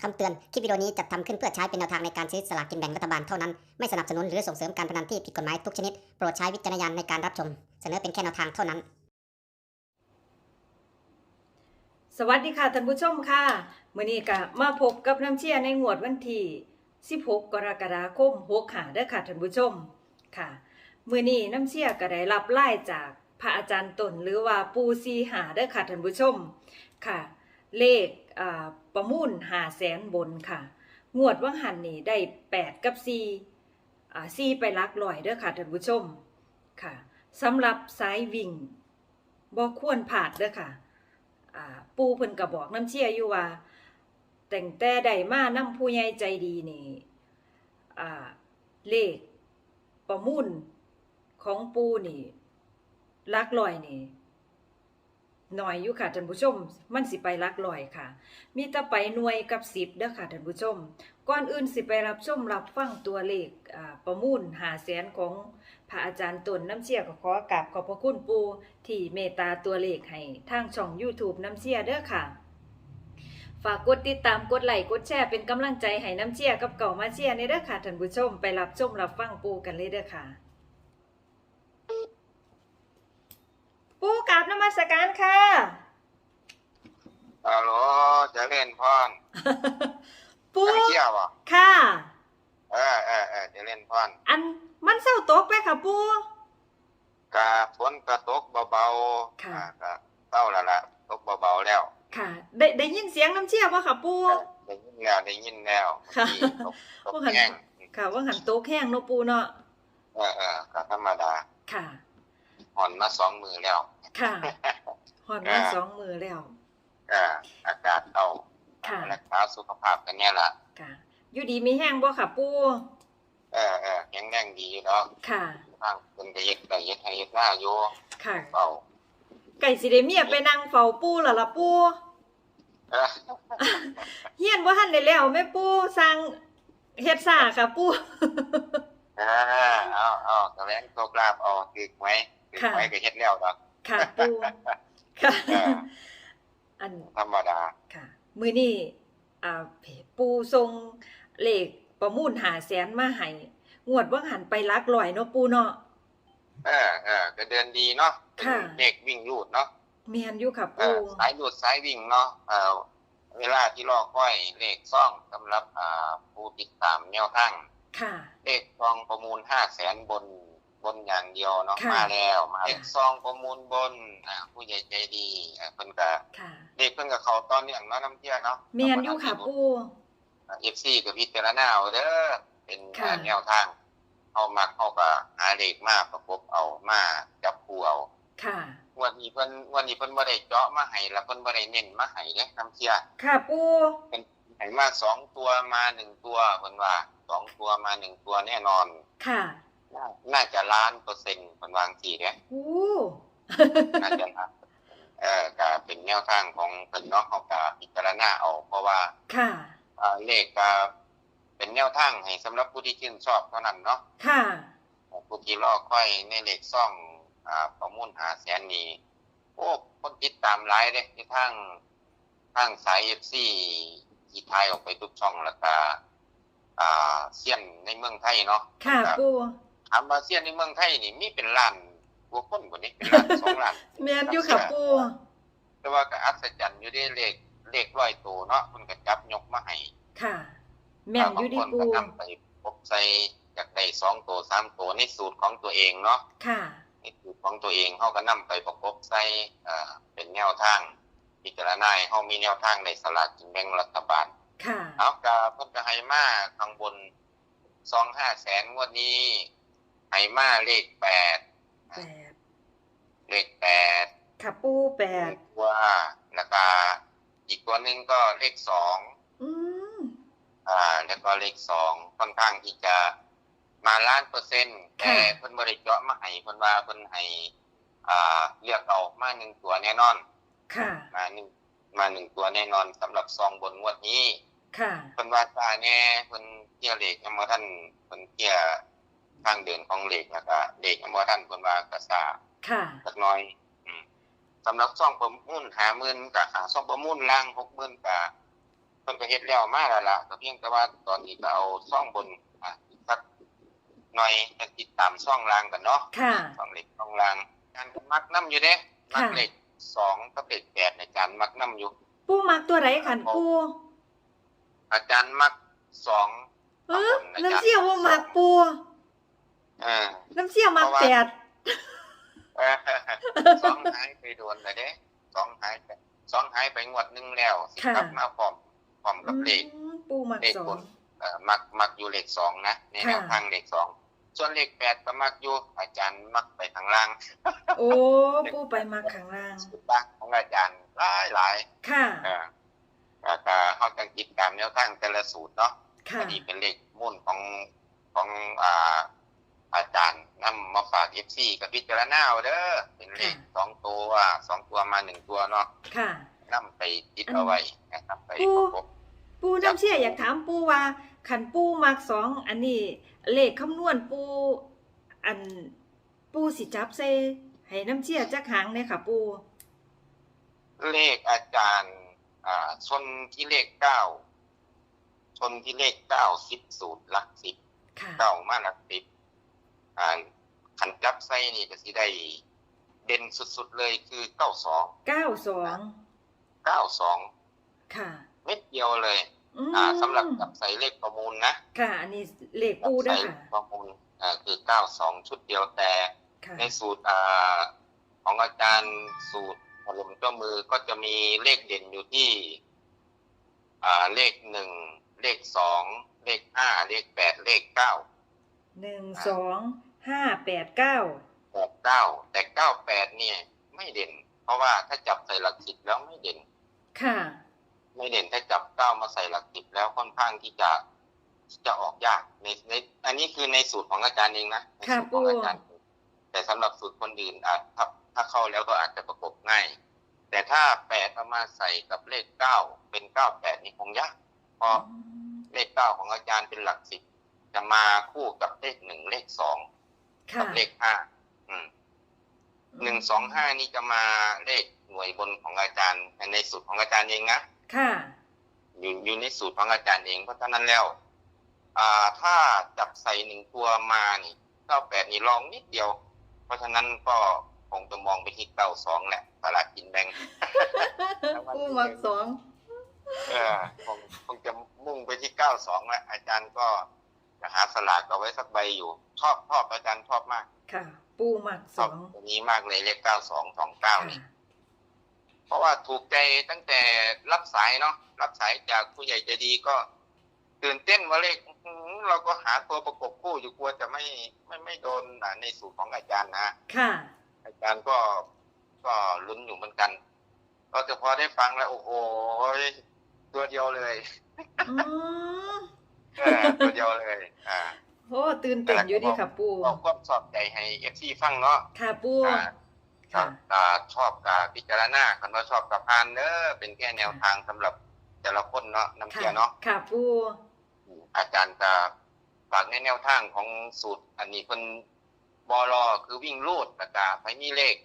คำเตือน คลิปวิดีโอนี้จัดทำขึ้นเพื่อใช้เป็นแนวทางในการซื้อสลากกินแบ่งรัฐบาลเท่านั้น ไม่สนับสนุนหรือส่งเสริมการพนันที่ผิดกฎหมายทุกชนิด โปรดใช้วิจารณญาณในการรับชม เสนอเป็นแค่แนวทางเท่านั้น สวัสดีค่ะท่านผู้ชมค่ะมื้อนี้ก็มาพบกับน้ำเชี่ยในงวดวันที่ 16 กรกฎาคม6ค่ะเด้อค่ะท่านผู้ชมค่ะมื้อนี้น้ำเชี่ยก็ได้รับไล่จากพระอาจารย์ตนหรือว่าปูซีหาเด้อค่ะท่านผู้ชมค่ะ เลข ประมูล5แสนบนค่ะ งวดว่างหันนี่ได้8กับ4อ่า4ไปลักร้อยเด้อค่ะท่านผู้ชมค่ะสำหรับสายวิ่งบ่ควรพลาดเด้อค่ะปูเพิ่นก็บอกน้ำเชี่ยอยู่ว่า แต่งแต่ใดมานํผู้ใหญ่ใจดีนี่เลขประมูลของปูนี่ลักลอยนี่ หน่อยอยู่ค่ะท่านผู้ชม มันสิไปลักลอยค่ะ มีแต่ไปหน่วยกับสิบเด้อค่ะท่านผู้ชม ก่อนอื่นสิไปรับชมรับฟังตัวเลขประมูลหาแสนของพระอาจารย์ตนน้ำเชี่ยก็ขอกราบขอบพระคุณปูที่เมตตาตัวเลขให้ทางช่อง YouTube น้ำเชี่ยเด้อค่ะฝากกดติดตามกดไลค์กดแชร์เป็นกำลังใจให้น้ำเชี่ยกับเก่ามาเชี่ยในเด้อค่ะท่านผู้ชมไปรับชมรับฟังปูกันเลยเด้อค่ะ ปูกราบนมัสการค่ะฮัลโหลเจะเล่นพรปูไปเที่ยวอะค่ะ เออเออเออเจะเล่นพรอันมันเศร้าตกไปค่ะปูกะฝนกระตกเบาๆค่ะอ่ากะเต้าและละตกเบาๆแล้ว ค่ะ ได้ได้ยินเสียงน้ำเชี่ยป่ะค่ะปูเออได้ยินแล้วได้ยินแล้วค่ะที่ตกตกว่าหันแห้งค่ะว่าหันโตกแห้งเนาะปูเนาะเออเออก็ธรรมดาค่ะ หอนมาสองมือแล้ว ค่ะหอนมาสองมือแล้วเอออากาศเอาค่ะรักษาสุขภาพกันเนี่ยล่ะค่ะอยู่ดีมีแห้งบ่ค่ะปูเออเออแข็งแรงดีเนาะค่ะทางเป็นกระเย็ดกระเย็ดให้เย็ดหน้าอยู่ค่ะเบาไก่สิได้เมียไปนั่งเฝ้าปูล่ะล่ะปูเออเฮียนบ่ทันได้แล้วแม่ปูสั่งเฮ็ดซ่าค่ะปูเออเอาเอากระแรงโชคลาภเอาตึกไว้ตึกไว้ก็เฮ็ดแล้วดอกค่ะปูค่ะเอออันธรรมดาค่ะ มื้อนี้อ่าปูส่งเลขประมูลหาแสนมาให้งวดว่าหันไปลักลอยเนาะปูเนาะเออเออก็เดินดีเนาะค่ะเป็นเด็กวิ่งรูดเนาะแม่นอยู่ค่ะเอปูอสายรูดสายวิ่งเนาะเออเวลาที่รอค่อยเลขซ่องสำหรับอ่าผู้ติดตามแนวทางค่ะเลขซองประมูลห้าแสนบน บนอย่างเดียวเนาะค่ะมาแล้วมาเลขค่ะซองประมูลบนอ่าผู้ใหญ่ใจดีอ่าเพิ่นก็ค่ะเด็กเพิ่นก็เข้าตอนเนื่องเนาะน้ำเที่ยเนาะแม่นอยู่ค่ะปูเอฟซีกับพิจารณาเอาเด้อเป็นค่ะแนวทางเอามาเข้ากับหาเลขมาประกบเอามาจับคู่เอาค่ะงวันนี้เพิ่นงวันนี้เพิ่นบ่ได้เจาะมาให้แล้วเพิ่นบ่ได้เน้นมาให้เด้น้ำเชี่ยค่ะปูเป็นให้มาสองตัวมาหนึ่งตัวเพิ่นว่าสองตัวมาหนึ่งตัวแน่นอนค่ะ น่าน่าจะล้านเปอร์เซ็นต์เพิ่นวาจังซี่เด้โอ้น่าจะล้านเอ่อก็เป็นแนวทางของเพิ่นเนาะเฮาก็พิจารณาเอาเพราะว่า ค่ะอ่าเลขก็เป็นแนวทางให้สำหรับผู้ที่ชื่นชอบเท่านั้นเนาะค่ะ ผู้ที่รอค่อยในเลขซ่องอ่าประมูลหาแสนนี้โอ้คนติดตามหลายเด้ที่ทางทางสายเอฟซีที่ทายออกไปทุกช่องแล้วก็อ่าเซียนในเมืองไทยเนาะค่ะปู ถามว่าเซียนในเมืองไทยนี่มีเป็นล้านกว่าคนกว่านี้เป็นล้านสองล้านแม่นอยู่ค่ะปูแต่ว่าก็อัศจรรย์อยู่ได้เลขเลขร้อยตัวเนาะมันก็จับยกมาให้ค่ะ แม่นอยู่ดีบางคนปูก็นำไปพบใส่จากได้สองตัวสามตัวในสูตรของตัวเองเนาะค่ะในสูตรของตัวเองเขาก็นำไปประกบใส่เอ่อเป็นแนวทางพิจารณาให้เขามีแนวทางในสลากกินแบ่งรัฐบาล ค่ะเอากาเพิ่นก็ให้มาข้างบนสองห้าแสนงวดนี้ ให้มาเลขแปดแปดเลขแปดค่ะปูแปดตัวแล้วก็อีกตัวหนึ่งก็เลขสองอืมอ่า แล้วก็เลขสองค่อนข้างที่จะมาล้านเปอร์เซ็นต์แต่เพิ่นบริเจาะมาให้เพิ่นว่าเพิ่นให้อ่าเลือกเอามาหนึ่งตัวแน่นอน ค่ะ มาหนึ่งมาหนึ่งตัวแน่นอนสำหรับซองบนงวดนี้ ค่ะเพิ่นว่าซาแน่เพิ่นเที่ยวเลขยังบ่ทันเพิ่นเที่ย ทางเดินของเลขแล้วก็เลขยังบ่ทันเพิ่นว่าก็ซาค่ะสักหน้อยอืมสำหรับซองประมูล50,000ก็หาซองประมูลล่าง60,000ก็เพิ่นก็เฮ็ดแล้วมาแล้วล่ะก็เพียงแต่ว่าตอนนี้ก็เอาซ่องบนอะอีกสักหน่อยจะติดตามซ่องล่างกันเนาะค่ะซ่องเล็กซ่องล่างการมักน้ำอยู่เด้มักค่ะเล็กสองกับเล็กแปดในการมักน้ำอยู่ปูมักตัวไหนขันปูอาจารย์มักสองเออน้ำเชี่ยวว่ามักปูเออน้ำเชี่ยวมักเพราะว่าแปดเออสองหายไปโดนเลยเด้สองหายไปสองหายไปงวดหนึงแล้วสิกลับมาพร้อมพร้อมกับเลขอืมปูมักเลขสอบงนเอ่อมักมักอยู่เลขสองนะในแนวค่ะทางเลขสองส่วนเลขแปดก็มักอยู่อาจารย์มักไปทางล่าง โอ้ปูไปมักข้างล่างสุดบ้างของอาจารย์หลายหลายค่ะเออแล้วก็เขาจังคิดตามแนวทางแต่ละสูตรเนาะค่ะอันนี้เป็นเลขมุ่นของของอ่า อาจารย์นำมาฝากเอฟซีกับพิจารณาเอาเด้อเป็นเลขสองตัวสองตัวมาหนึ่งตัวเนาะค่ะนำไปติดเอาไว้นะครับไปปูประกบปูน้ำเชี่ยอยากถามปูว่าขันปูมักสองอันนี้เลขคำนวณปูอันปูสิจับเซให้น้ำเชี่ยจักหางเนี่ยค่ะปูเลขอาจารย์อ่าชนที่เลขเก้าชนที่เลขเก้าสิบสูตรหลักสิบค่ะเก้ามาหลักสิบ อ่าขันจับไส้นี่ก็สิได้เด่นสุดๆเลยคือเก้าสองเก้าสองเก้าสองค่ะ เม็ดเดียวเลยอืมอ่าสำหรับจับใส่เลขประมูลนะ ค่ะ อันนี้เลขจัปูบเด้วใส่ยค่ะประมูลอ่าคือเก้าสองชุดเดียวแต่ค่ะในสูตรอ่าของอาจารย์สูตรถล่มเจ้ามือก็จะมีเลขเด่นอยู่ที่ อ่าเลขหนึ่งเลขสองเลขห้าเลขแปดเลขเก้า หนึ่งสองห้าแปดเก้าแปดเก้าแต่เก้าแปดเนี่ย ไม่เด่น เพราะว่าถ้าจับใส่หลักสิบแล้วไม่เด่น ค่ะ ไม่เด่นถ้าจับเก้ามาใส่หลักสิบแล้วค่อนข้างที่จะจะออกยากในในอันนี้คือในสูตรของอาจารย์เองนะในค่ะสูตรของปู่อาจารย์แต่สำหรับสูตรคนอื่นอาจถ้าถ้าเข้าแล้วก็อาจจะประกบง่าย แต่ถ้าแปดเอามาใส่กับเลขเก้าเป็นเก้าแปดนี่คงยากเพราะเลขเก้าของอาจารย์เป็นหลักสิบ จะมาคู่กับเลขหนึ่งเลขสองค่ะกับเลขห้าอืมหนึ่งสองห้านี่จะมาเลขหน่วยบนของอาจารย์ในสูตรของอาจารย์เองนะ ค่ะ อยู่อยู่ในสูตรของอาจารย์เองเพราะฉะนั้นแล้วอ่าถ้าจับใส่หนึ่งตัวมานี่เก้าแปดนี่ลองนิดเดียว เพราะฉะนั้นก็คงจะมองไปที่เก้าสองแหละตลาดกินแบงปูมักสอง เออคงคงจะมุ่งไปที่เก้าสองแหละอาจารย์ก็ จะหาสลากเอาไว้สักใบอยู่ ชอบชอบอาจารย์ชอบมาก ค่ะ ปูมักชสออบงตัวนี้มากเลยเลขเก้าสองสองเก้านี่ค่ะเพราะว่าถูกใจตั้งแต่รับสายเนาะรับสายจากผู้ใหญ่ใจดีก็ ตื่นเต้นว่าเลขอื้อหือเราก็หาตัวประกบคู่อยู่กลัวจะไม่ไม่ไม่โดนอ่าในสูตรของอาจารย์นะ ค่ะ อาจารย์ก็ก็ลุ้นอยู่เหมือนกัน ก็จะพอได้ฟังแล้ว โอ้โหตัวเดียวเลย อืม เออตัวเดียวเลย อ่าโอ้ตื่นเต้นอยู่ดีค่ะปูบอกความสอบใจให้เอฟซีฟังเนาะค่ะปูอ่าค่ะอ่าชอบกับพิจารณาคันว่าชอบกับพานเนอะเป็นแค่แนวทางสำหรับแต่ละคนเนาะน้ำเชียค่ะเนาะค่ะปูอาจารย์จะฝากในแนวทางของสูตร อันนี้คนบอลอคือวิ่งลูดประกาไปมีเลข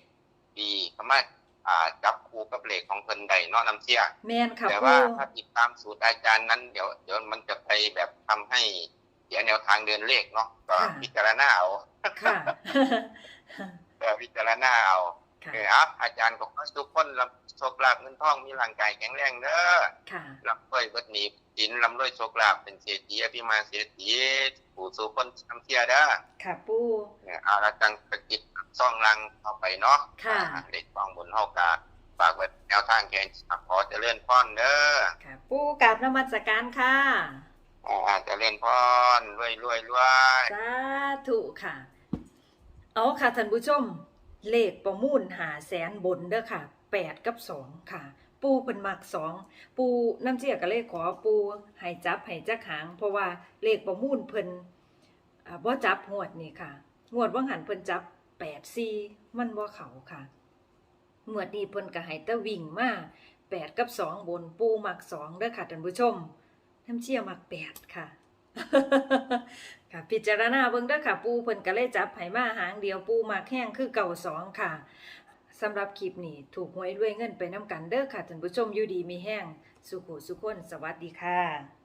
ดีสามารถ อ่าจับคู่กับเลขของเพิ่นได้เนาะน้ำเชียแมนค่ะแต่ปูว่าถ้าติดตามสูตรอาจารย์นั้นเดี๋ยวเดี๋ยวมันจะไปแบบทำให้เสียแนวทางเดินเลขเนาะก็พิจารณาเอาค่ะเออพิจารณาเอาค่ะ เออครับอาจารย์ก็ขอให้ทุกคนรับโชคลาภเงินทองมีร่างกายแข็งแรงเด้อค่ะรับรวยเบิดหนีสินลำรวยโชคลาภเป็นเศรษฐีอภิมาเศรษฐีผู้สู่คนทำเทียเด้อค่ะปูเนี่ยเอาละจังสกิดซ่องลังเข้าไปเนาะค่ะอ่าเด็กฟองบนเฮากาฝากไว้แนวทางแกนขอเจริญพรเด้อค่ะปูกราบนมัสการค่ะอ่าเจริญพรรวยรวยรวยสาธุค่ะ เอาค่ะท่านผู้ชม เลขประมูลหาแสนบนเด้อค่ะแปดกับสองค่ะ ปูเป็นมักสองปูน้ำเจียก็เลยขอปูให้จับให้จักหาง เพราะว่าเลขประมูลเพิ่นอ่าบ่จับงวดนี่ค่ะงวดว่างหันเพิ่นจับแปดซีมันบ่เขาค่ะงวดนี้เพิ่นก็ให้แตะวิ่งมาแปดกับสองบนปูมักสองเด้อค่ะท่านผู้ชมน้ำเชี่ยมักแปดค่ะ ค่ะพิจารณาเบิ่งเด้อค่ะ ปูเพิ่นก็เลยจับไผมาหางเดียวปูมาแห้งคือเก่าสองค่ะสำหรับคลิปนี้ถูกหวยรวยเงินไปน้ำกันเด้อค่ะท่านผู้ชมอยู่ดีมีแห้งสุขุสุขคนสวัสดีค่ะ